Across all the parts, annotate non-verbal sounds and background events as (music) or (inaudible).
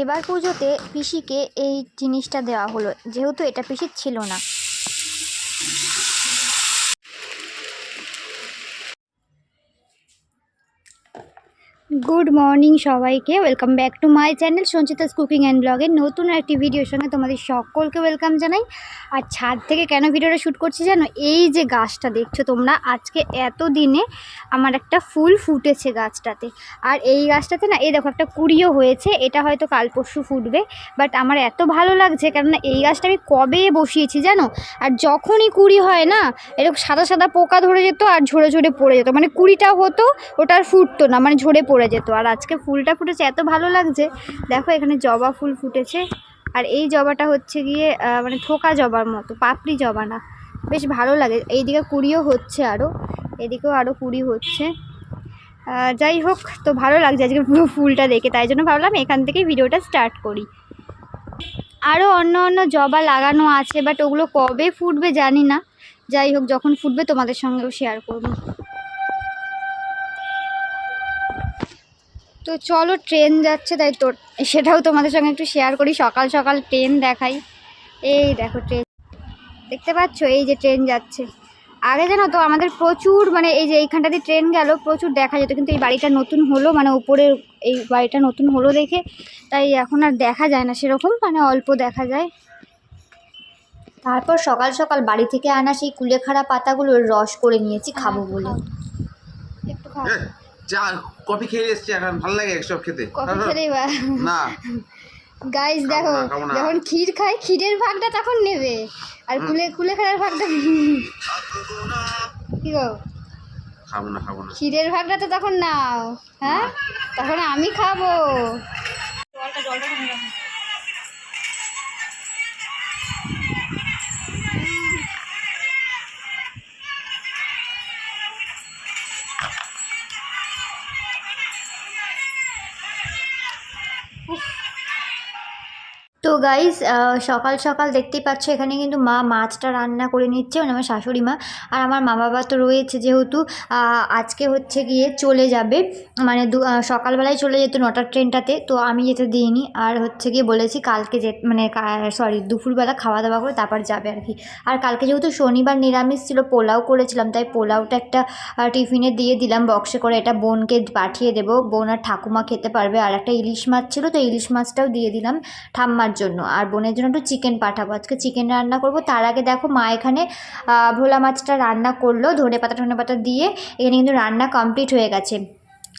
এবার পুজোতে পিসিকে এই জিনিসটা দেওয়া হলো। যেহেতু এটা পিসির ছিল না। গুড মর্নিং সবাইকে, welcome back to my channel Sanchita's cooking and ব্লগের নতুন একটি ভিডিওর সঙ্গে তোমাদের সকলকে ওয়েলকাম জানাই। আর ছাদ থেকে কেন ভিডিওটা শ্যুট করছি জানো? এই যে গাছটা দেখছ তোমরা, আজকে এত দিনে আমার একটা ফুল ফুটেছে গাছটাতে। আর এই গাছটাতে না, এই দেখো একটা কুড়িও হয়েছে, এটা হয়তো কাল পরশু ফুটবে, বাট আমার এত ভালো লাগছে, কেননা এই গাছটা আমি কবে বসিয়েছি জানো? আর যখনই কুড়ি হয় না, এরকম সাদা সাদা পোকা ধরে যেত আর ঝরে ঝরে পড়ে যেত মানে কুড়িটা হতো, ওটা আর ফুটতো না মানে ঝরে পড়ে যেত। আর আজকে ফুলটা ফুটেছে, এত ভালো লাগছে। দেখো এখানে জবা ফুল ফুটেছে। আর এই জবাটা হচ্ছে গিয়ে মানে থোকা জবার মতো, পাপড়ি জবা না। বেশ ভালো লাগে। এইদিকে কুড়িও হচ্ছে আরও এদিকেও আরও কুড়ি হচ্ছে। যাই হোক, তো ভালো লাগছে আজকে পুরো ফুলটা দেখে। তাই জন্য ভাবলাম এখান থেকেই ভিডিওটা স্টার্ট করি। আরও অন্য অন্য জবা লাগানো আছে, বাট ওগুলো কবে ফুটবে জানি না। যাই হোক, যখন ফুটবে তোমাদের সঙ্গেও শেয়ার করব। তো চলো ট্রেন যাচ্ছে তাই তো সেটাও তোমাদের সঙ্গে একটু শেয়ার করি। সকাল সকাল ট্রেন দেখাই। এই দেখো ট্রেন দেখতে পাচ্ছ? এই যে ট্রেন যাচ্ছে। আগে জানো তো আমাদের প্রচুর মানে এই যে এইখানটা দিয়ে ট্রেন গেল প্রচুর দেখা যেত কিন্তু এই বাড়িটা নতুন হলো মানে উপরের এই বাড়িটা নতুন হলো দেখে তাই এখন আর দেখা যায় না সেরকম মানে অল্প দেখা যায়। তারপর সকাল সকাল বাড়ি থেকে আনা সেই কুলেখাড়া পাতাগুলোর রস করে নিয়েছি খাব বলে। একটু খাব এ, চা কফি খেয়ে এসছি এখন ভালো লাগে এসব খেতে। কফি না গাইস দেখো। যখন ক্ষীর খায় ক্ষীরের ভাগটা তখন নেবে। আর কুলে কুলে খেলার ভাগটা কি গো? খাব না খাব না। ক্ষীরের ভাগটা তো তখন নাও হ্যাঁ? তখন আমি খাব। জলটা জলটা গাইস সকাল সকাল দেখতেই পাচ্ছ, এখানে কিন্তু মা মাছটা রান্না করে নিচ্ছে মানে আমার শাশুড়ি মা। আর আমার মা বাবা তো রয়েছে যেহেতু আজকে হচ্ছে গিয়ে চলে যাবে মানে দু সকালবেলায় চলে যেত নটার ট্রেনটাতে, তো আমি যেতে দিইনি। আর হচ্ছে গিয়ে বলেছি কালকে যে মানে সরি দুপুরবেলা খাওয়া দাওয়া করে তারপর যাবে আর কি। আর কালকে যেহেতু শনিবার নিরামিষ ছিল, পোলাও করেছিলাম, তাই পোলাওটা একটা টিফিনে দিয়ে দিলাম বক্সে করে এটা বোনকে পাঠিয়ে দেবো। বোন আর ঠাকুমা খেতে পারবে, আর একটা ইলিশ মাছ ছিল, তো ইলিশ মাছটাও দিয়ে দিলাম ঠাম্মার জন্য। আর বোনের জন্য একটু চিকেন পাঠাবো। আজকে চিকেন রান্না করব। তার আগে দেখো মা এখানে ভোলা মাছটা রান্না করল। ধনে পাতা ধনে পাতা দিয়ে এখানে কিন্তু রান্না কমপ্লিট হয়ে গেছে।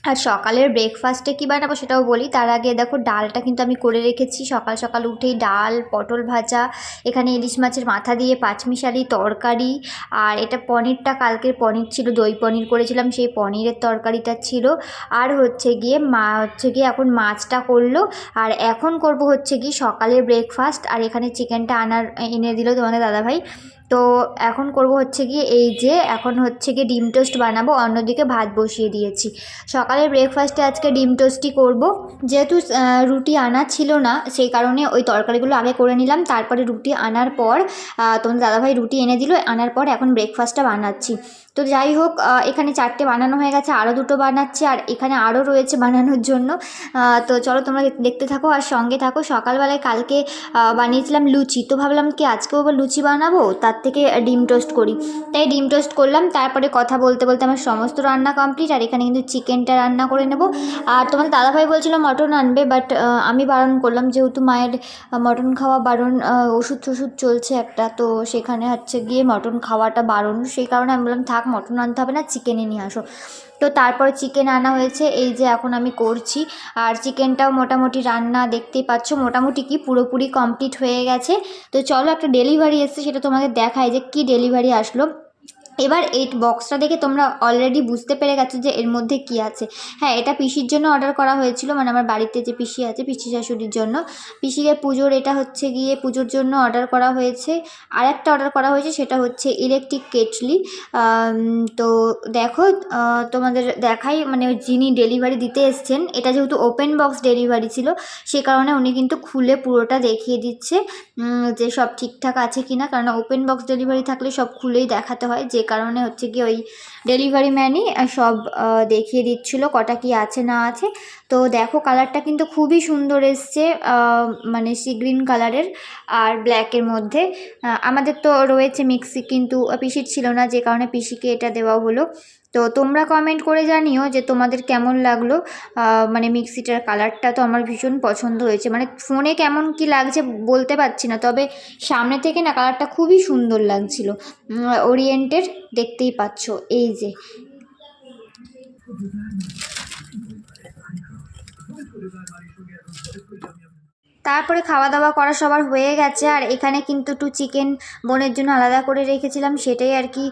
আর সকালের ব্রেকফাস্টে কী বানাবো সেটাও বলি। তার আগে দেখো, ডালটা কিন্তু আমি করে রেখেছি। সকাল সকাল উঠেই ডাল, পটল ভাজা, এখানে ইলিশ মাছের মাথা দিয়ে পাঁচমিশালি তরকারি, আর এটা পনিরটা কালকের পনির ছিল, দই পনির করেছিলাম, সেই পনিরের তরকারিটা ছিল। আর হচ্ছে গিয়ে মা, হচ্ছে গিয়ে এখন মাছটা করল। আর এখন করব হচ্ছে কি সকালের ব্রেকফাস্ট আর এখানে চিকেনটা আনার, এনে দিল তোমাদের দাদাভাই। তো এখন করব হচ্ছে গিয়ে এই যে এখন হচ্ছে গিয়ে ডিম টোস্ট বানাবো, অন্যদিকে ভাত বসিয়ে দিয়েছি। সকালে ব্রেকফাস্টে আজকে ডিম টোস্টই করব। যেহেতু রুটি আনা ছিল না, সেই কারণে ওই তরকারিগুলো আগে করে নিলাম। তারপরে রুটি আনার পর তোমার দাদাভাই রুটি এনে দিল, আনার পর এখন ব্রেকফাস্টটা বানাচ্ছি। তো যাই হোক এখানে চারটে বানানো হয়ে গেছে আরও দুটো বানাচ্ছে, আর এখানে আরও রয়েছে বানানোর জন্য। তো চলো তোমরা দেখতে থাকো আর সঙ্গে থাকো। সকালবেলায় কালকে বানিয়েছিলাম লুচি। তো ভাবলাম কি, আজকেও লুচি বানাবো? তার থেকে ডিম টোস্ট করি। তাই ডিম টোস্ট করলাম, তারপরে কথা বলতে বলতে আমার সমস্ত রান্না কমপ্লিট, আর এখানে কিন্তু চিকেনটা রান্না করে নেব। আর তোমার দাদাভাই বলছিল মটন আনবে, বাট আমি বারণ করলাম, যেহেতু মায়ের মটন খাওয়া বারণ ওষুধ টষুধ চলছে একটা, তো সেখানে হচ্ছে গিয়ে মটন খাওয়াটা বারণ। সেই কারণে আমি বললাম, থাক মটন আনতে হবে না চিকেনে নিয়ে আসো। তো তারপর চিকেন আনা হয়েছে, এই যে এখন আমি করছি। আর চিকেনটাও মোটামুটি রান্না দেখতেই পাচ্ছ, মোটামুটি কি পুরোপুরি কমপ্লিট হয়ে গেছে। তো চলো একটা ডেলিভারি এসছে, সেটা তোমাকে দেখায় যে কি ডেলিভারি আসলো। এবার এই বক্সটা দেখে তোমরা অলরেডি বুঝতে পেরে গেছো যে এর মধ্যে কি আছে। হ্যাঁ এটা পিসির জন্য অর্ডার করা হয়েছিল মানে আমার বাড়িতে যে পিসি আছে, পিসি শাশুড়ির জন্য। পিসিকে পুজোর, এটা হচ্ছে গিয়ে পুজোর জন্য অর্ডার করা হয়েছে। আর একটা অর্ডার করা হয়েছে, সেটা হচ্ছে ইলেকট্রিক কেটলি। তো দেখো তোমাদের দেখাই মানে যিনি ডেলিভারি দিতে এসছেন, এটা যেহেতু ওপেন বক্স ডেলিভারি ছিল, সে কারণে উনি কিন্তু খুলে পুরোটা দেখিয়ে দিচ্ছে যে সব ঠিকঠাক আছে কি না কারণ ওপেন বক্স ডেলিভারি থাকলে সব খুলেই দেখাতে হয়, যে কারণে হচ্ছে কি ওই ডেলিভারি ম্যানই সব দেখিয়ে দিচ্ছিল কটা কি আছে না আছে। তো দেখো কালারটা কিন্তু খুবই সুন্দর এসছে মানে সি গ্রিন কালারের আর ব্ল্যাকের মধ্যে। আমাদের তো রয়েছে মিক্সি কিন্তু পিসির ছিল না, যে কারণে পিসিকে এটা দেওয়া হলো। তো তোমরা কমেন্ট করে জানিও যে তোমাদের কেমন লাগল। মানে মিক্সিটার কালারটা তো আমার ভীষণ পছন্দ হয়েছে। মানে ফোনে কেমন কি লাগছে বলতে পারছি না, তবে সামনে থেকে না কালারটা খুবই সুন্দর লাগছিল। ওরিয়েন্টের দেখতেই পাচ্ছ, এই যে। তারপরে খাওয়া দাওয়া করা সবার হয়ে গেছে। আর এখানে কিন্তু একটু চিকেন বোনের জন্য আলাদা করে রেখেছিলাম, সেটাই আর কি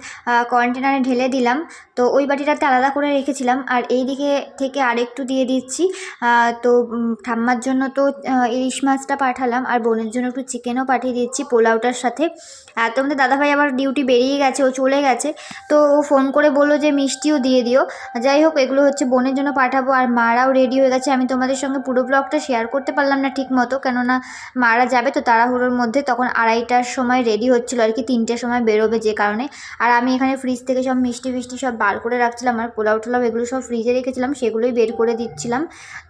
কন্টেনারে ঢেলে দিলাম। তো ওই বাটিটাতে আলাদা করে রেখেছিলাম। আর এই দিকে থেকে আরেকটু দিয়ে দিচ্ছি। তো ঠাম্মার জন্য তো ইলিশ মাছটা পাঠালাম। আর বোনের জন্য একটু চিকেনও পাঠিয়ে দিচ্ছি পোলাওটার সাথে। আর তোমাদের দাদাভাই আবার ডিউটি বেরিয়ে গেছে, ও চলে গেছে। তো ও ফোন করে বলল যে, মিষ্টিও দিয়ে দিও। যাই হোক, এগুলো হচ্ছে বোনের জন্য পাঠাবো। আর মারাও রেডি হয়ে গেছে। আমি তোমাদের সঙ্গে পুরো ব্লগটা শেয়ার করতে পারলাম না ঠিক মতো কেননা মারা যাবে তো তাড়াহুড়োর মধ্যে তখন আড়াইটার সময় রেডি হচ্ছিল আর কি তিনটের সময় বেরোবে যে কারণে। আর আমি এখানে ফ্রিজ থেকে সব মিষ্টি ফিষ্টি সব বার করে রাখছিলাম আর পোলাও টোলাও এগুলো সব ফ্রিজে রেখেছিলাম সেগুলোই বের করে দিচ্ছিলাম।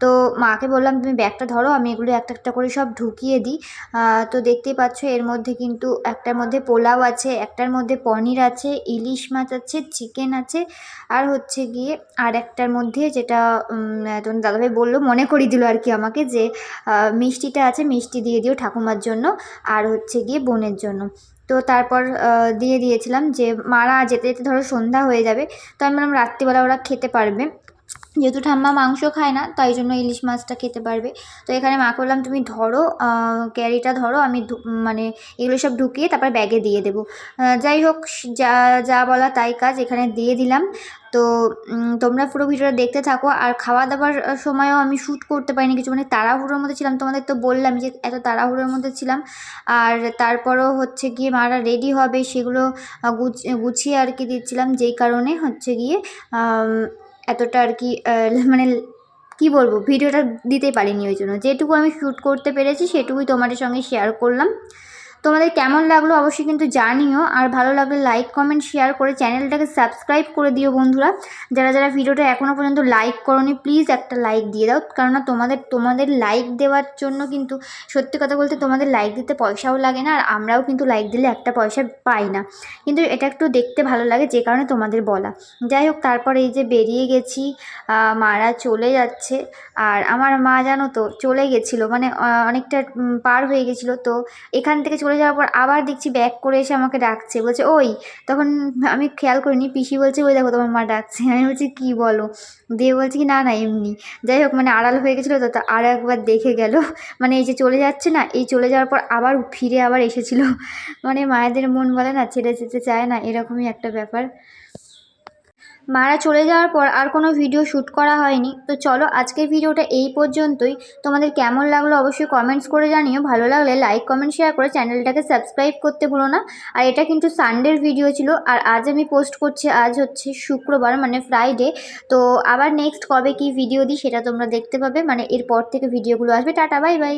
তো মাকে বললাম তুমি ব্যাগটা ধরো আমি এগুলো একটা একটা করে সব ঢুকিয়ে দিই। তো দেখতেই পাচ্ছ এর মধ্যে কিন্তু একটার মধ্যে পোলাও আছে একটার মধ্যে পনির আছে ইলিশ মাছ আছে চিকেন আছে আর হচ্ছে গিয়ে আর একটার মধ্যে যেটা তোমার দাদাভাই বলল মনে করিয়ে দিল আর কি আমাকে যে আহ, মিষ্টিটা আছে, মিষ্টি দিয়ে দিও ঠাকুমার জন্য আর হচ্ছে গিয়ে বোনের জন্য। তো তারপর দিয়ে দিয়েছিলাম যে, মারা যেতে যেতে ধরো সন্ধ্যা হয়ে যাবে, তো আমি বললাম রাত্রিবেলা ওরা খেতে পারবে। যেহেতু ঠাম্মা মাংস খায় না, তাই জন্য ইলিশ মাছটা খেতে পারবে। তো এখানে মা করলাম, তুমি ধরো ক্যারিটা ধরো, আমি মানে এগুলো সব ঢুকিয়ে তারপর ব্যাগে দিয়ে দেবো। যাই হোক, যা যা বলা তাই কাজ, এখানে দিয়ে দিলাম। তো তোমরা পুরো ভিডিওটা দেখতে থাকো, আর খাওয়া দাওয়ার সময়ও আমি শ্যুট করতে পারিনি কিছু মানে তাড়াহুড়োর মধ্যে ছিলাম। তোমাদের তো বললাম যে এত তাড়াহুড়োর মধ্যে ছিলাম। আর তারপরও হচ্ছে গিয়ে মারা রেডি হবে, সেগুলো গুছিয়ে আর কি দিচ্ছিলাম, যেই কারণে হচ্ছে গিয়ে এতটা আর কি মানে কি বলব, ভিডিওটা দিতে পারিনি ওই জন্য। যেটুকু আমি শ্যুট করতে পেরেছি সেটুকুই তোমাদের সঙ্গে শেয়ার করলাম। তোমাদের কেমন লাগল অবশ্যই কিন্তু জানিও, আর ভালো লাগলে লাইক কমেন্ট শেয়ার করে চ্যানেলটাকে সাবস্ক্রাইব করে দিও বন্ধুরা। যারা যারা ভিডিওটা এখনও পর্যন্ত লাইক করনি প্লিজ একটা লাইক দিয়ে দাও। কেননা তোমাদের তোমাদের লাইক দেওয়ার জন্য কিন্তু সত্যি কথা বলতে তোমাদের লাইক দিতে পয়সাও লাগে না, আর আমরাও কিন্তু লাইক দিলে একটা পয়সা পাই না। কিন্তু এটা একটু দেখতে ভালো লাগে যে কারণে তোমাদের বলা। যাই হোক, তারপর এই যে বেরিয়ে গেছি মারা চলে যাচ্ছে। আর আমার মা জানো তো, চলে গেছিল। মানে অনেকটা পার হয়ে গেছিল। তো এখান থেকে চলে যাওয়ার পর আবার দেখছি ব্যাক করে এসে আমাকে ডাকছে। বলছে, ওই। তখন আমি খেয়াল করিনি, পিসি বলছে, ওই দেখো, তোমার মা ডাকছে। (laughs) আমি বলছি, কী বলো? দিয়ে বলছি কি, না না, এমনি। যাই হোক মানে আড়াল হয়ে গেছিল, তো তা আর একবার দেখে গেল। (laughs) মানে এই যে চলে যাচ্ছে না, এই চলে যাওয়ার পর আবার ফিরে আবার এসেছিল। (laughs) মানে মায়েদের মন বলে না, ছেড়ে যেতে চায় না, এরকমই একটা ব্যাপার। মারা চলে যাওয়ার পর আর কোনো ভিডিও শ্যুট করা হয়নি। তো চলো আজকের ভিডিওটা এই পর্যন্তই। তোমাদের কেমন লাগল অবশ্যই কমেন্টস করে জানিও। ভালো লাগলে লাইক কমেন্ট শেয়ার করে চ্যানেলটাকে সাবস্ক্রাইব করতে ভুলো না। আর এটা কিন্তু সানডের ভিডিও ছিল আর আজ আমি পোস্ট করছি আজ হচ্ছে শুক্রবার মানে ফ্রাইডে তো আবার নেক্সট কবে কি ভিডিও দিই সেটা তোমরা দেখতে পাবে। মানে এরপর থেকে ভিডিওগুলো আসবে। Tata bye bye